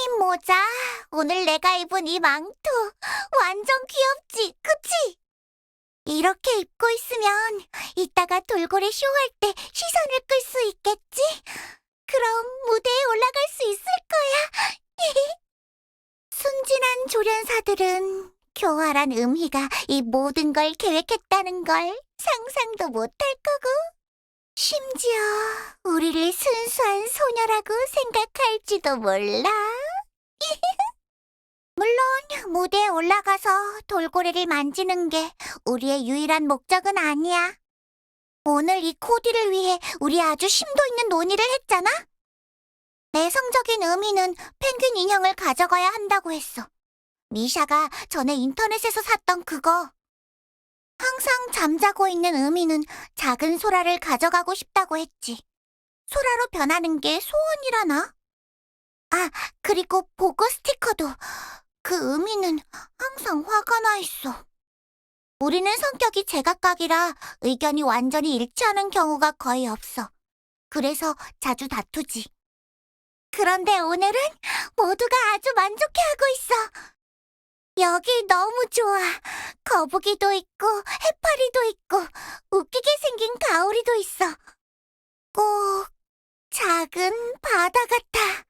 이 모자, 오늘 내가 입은 이 망토, 완전 귀엽지, 그치? 이렇게 입고 있으면 이따가 돌고래 쇼할 때 시선을 끌 수 있겠지? 그럼 무대에 올라갈 수 있을 거야. 순진한 조련사들은 교활한 음희가 이 모든 걸 계획했다는 걸 상상도 못할 거고, 심지어 우리를 순수한 소녀라고 생각할지도 몰라. 무대에 올라가서 돌고래를 만지는 게 우리의 유일한 목적은 아니야. 오늘 이 코디를 위해 우리 아주 심도 있는 논의를 했잖아. 내성적인 의미는 펭귄 인형을 가져가야 한다고 했어. 미샤가 전에 인터넷에서 샀던 그거. 항상 잠자고 있는 의미는 작은 소라를 가져가고 싶다고 했지. 소라로 변하는 게 소원이라나? 아, 그리고 보고 스티커도. 그 의미는 항상 화가 나 있어. 우리는 성격이 제각각이라 의견이 완전히 일치하는 경우가 거의 없어. 그래서 자주 다투지. 그런데 오늘은 모두가 아주 만족해하고 있어. 여기 너무 좋아. 거북이도 있고, 해파리도 있고, 웃기게 생긴 가오리도 있어. 꼭 작은 바다 같아.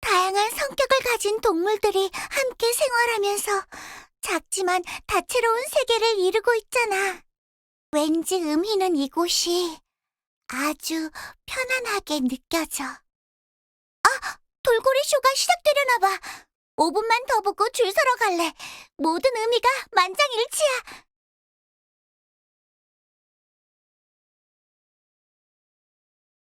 다양한 성격을 가진 동물들이 함께 생활하면서 작지만 다채로운 세계를 이루고 있잖아. 왠지 음희는 이곳이 아주 편안하게 느껴져. 아, 돌고래 쇼가 시작되려나 봐. 5분만 더 보고 줄 서러 갈래. 모든 의미가 만장일치야.